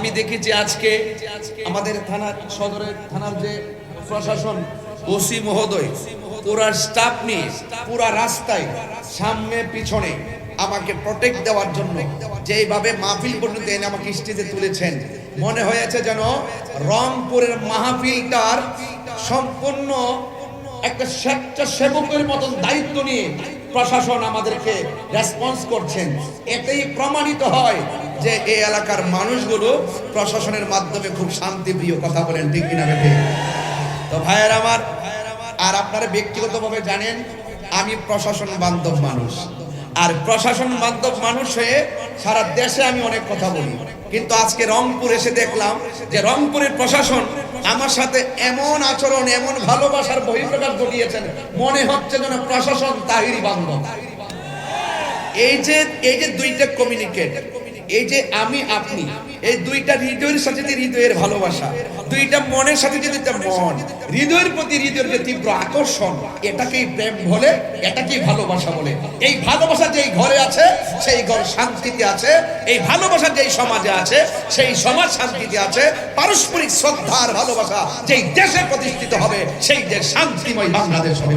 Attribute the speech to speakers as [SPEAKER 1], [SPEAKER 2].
[SPEAKER 1] আমি দেখেছি আজকে আমাদের থানার সদরের থানার যে প্রশাসন, ওসি মহোদয়, পুরা স্টাফ নিয়ে, পুরা রাস্তায়, সামনে, পিছনে আমাকে প্রোটেক্ট দেওয়ার জন্য যেভাবে মাহফিল পর্যন্ত এনে আমাকে স্টেজে তুলেছেন। মনে হয়েছে যেন রংপুরের মাহফিলটার সম্পূর্ণ একটা স্বেচ্ছাসেবকের মতন দায়িত্ব নিয়ে প্রশাসন আমাদেরকে রেসপন্স করছেন। এতেই প্রমাণিত হয় যে এই এলাকার মানুষগুলো প্রশাসনের মাধ্যমে খুব শান্তিপ্রিয় কথা বলেন, ঠিক কিনা বেঠে? তো ভাইয়ের আমার, আর আপনারা ব্যক্তিগতভাবে জানেন, আমি প্রশাসন বান্ধব মানুষ। আর প্রশাসন বান্ধব মানুষ হয়ে সারা দেশে আমি অনেক কথা বলি। কিন্তু আজকে রংপুর এসে দেখলাম যে রংপুরের প্রশাসন আমার সাথে এমন আচরণ, এমন ভালোবাসার বহিঃপ্রকাশ ঘটিয়েছেন, মনে হচ্ছে যেন প্রশাসন তাহিরি বান্ধব। এই যে এই যে দুইটা কমিউনিকেট এই যে আমি, আপনি, এই দুইটা হৃদয়ের সাথে যে হৃদয়ের ভালোবাসা, দুইটা মনের সাথে যে দুইটা মন, হৃদয়ের প্রতি হৃদয়ের যে তীব্র আকর্ষণ, এটাকেই প্রেম বলে, এটাকেই ভালোবাসা বলে এই ভালোবাসা যেই ঘরে আছে, সেই ঘর শান্তিতে আছে, এই ভালোবাসা যেই সমাজে আছে, সেই সমাজ শান্তিতে আছে, পারস্পরিক শ্রদ্ধার ভালোবাসা যেই দেশে প্রতিষ্ঠিত হবে, সেই দেশ শান্তিময় বাংলাদেশ হবে?